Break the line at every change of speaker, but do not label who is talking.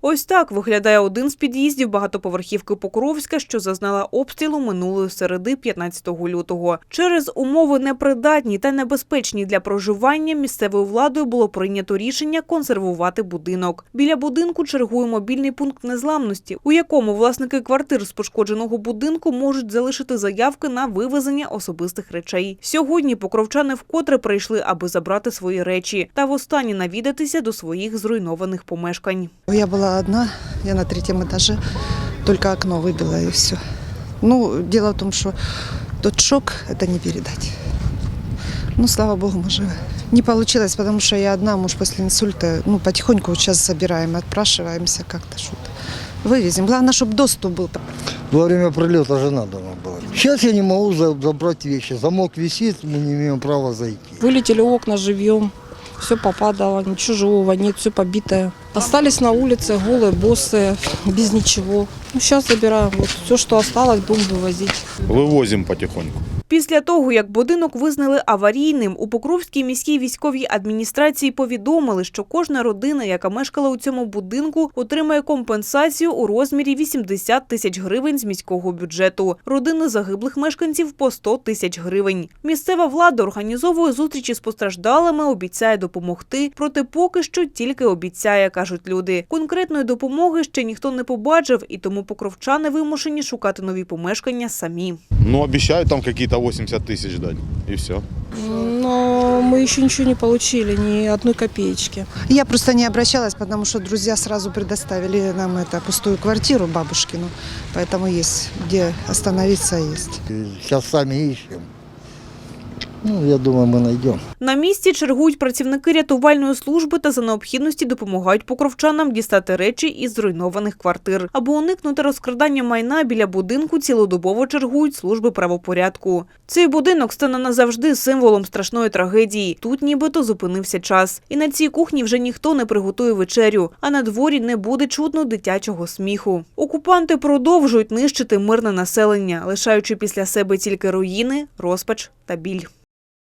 Ось так виглядає один з під'їздів багатоповерхівки Покровська, що зазнала обстрілу минулої середи 15 лютого. Через умови непридатні та небезпечні для проживання місцевою владою було прийнято рішення консервувати будинок. Біля будинку чергує мобільний пункт незламності, у якому власники квартир з пошкодженого будинку можуть залишити заявки на вивезення особистих речей. Сьогодні покровчани вкотре прийшли, аби забрати свої речі та востаннє навідатися до своїх зруйнованих помешкань.
Я была одна, я на третьем этаже, только окно выбила и все. Ну, дело в том, что тот шок это не передать. Ну, слава богу, мы живы. Не получилось, потому что я одна, муж после инсульта. Ну, потихоньку вот сейчас собираем, отпрашиваемся как-то что-то. Вывезем. Главное, чтобы доступ был.
Во время прилета жена дома была. Сейчас я не могу за- забрать вещи. Замок висит, мы не имеем права зайти.
Вылетели окна живьем, все попадало, ничего живого нет, все побитое. Остались на улице голые, боссы, без ничего. Ну, сейчас забираем. Вот все, что осталось, будем вывозить.
Вивозимо потихоньку.
Після того, як будинок визнали аварійним, у Покровській міській військовій адміністрації повідомили, що кожна родина, яка мешкала у цьому будинку, отримає компенсацію у розмірі 80 тисяч гривень з міського бюджету. Родини загиблих мешканців по 100 тисяч гривень. Місцева влада організовує зустрічі з постраждалими, обіцяє допомогти. Проте поки що тільки обіцяє, кажуть люди. Конкретної допомоги ще ніхто не побачив, і тому покровчани вимушені шукати нові помешкання самі.
Ну, обещают там какие-то 80 тысяч дать. И все.
Но мы еще ничего не получили, ни одной копеечки.
Я просто не обращалась, потому что друзья сразу предоставили нам это пустую квартиру бабушкину. Поэтому есть где остановиться есть.
И Сейчас сами ищем. Ну, я думаю, мы найдем.
На місці чергують працівники рятувальної служби та за необхідності допомагають покровчанам дістати речі із зруйнованих квартир. Аби уникнути розкрадання майна біля будинку, цілодобово чергують служби правопорядку. Цей будинок стане назавжди символом страшної трагедії. Тут нібито зупинився час. І на цій кухні вже ніхто не приготує вечерю, а на дворі не буде чутно дитячого сміху. Окупанти продовжують нищити мирне населення, лишаючи після себе тільки руїни, розпач та біль.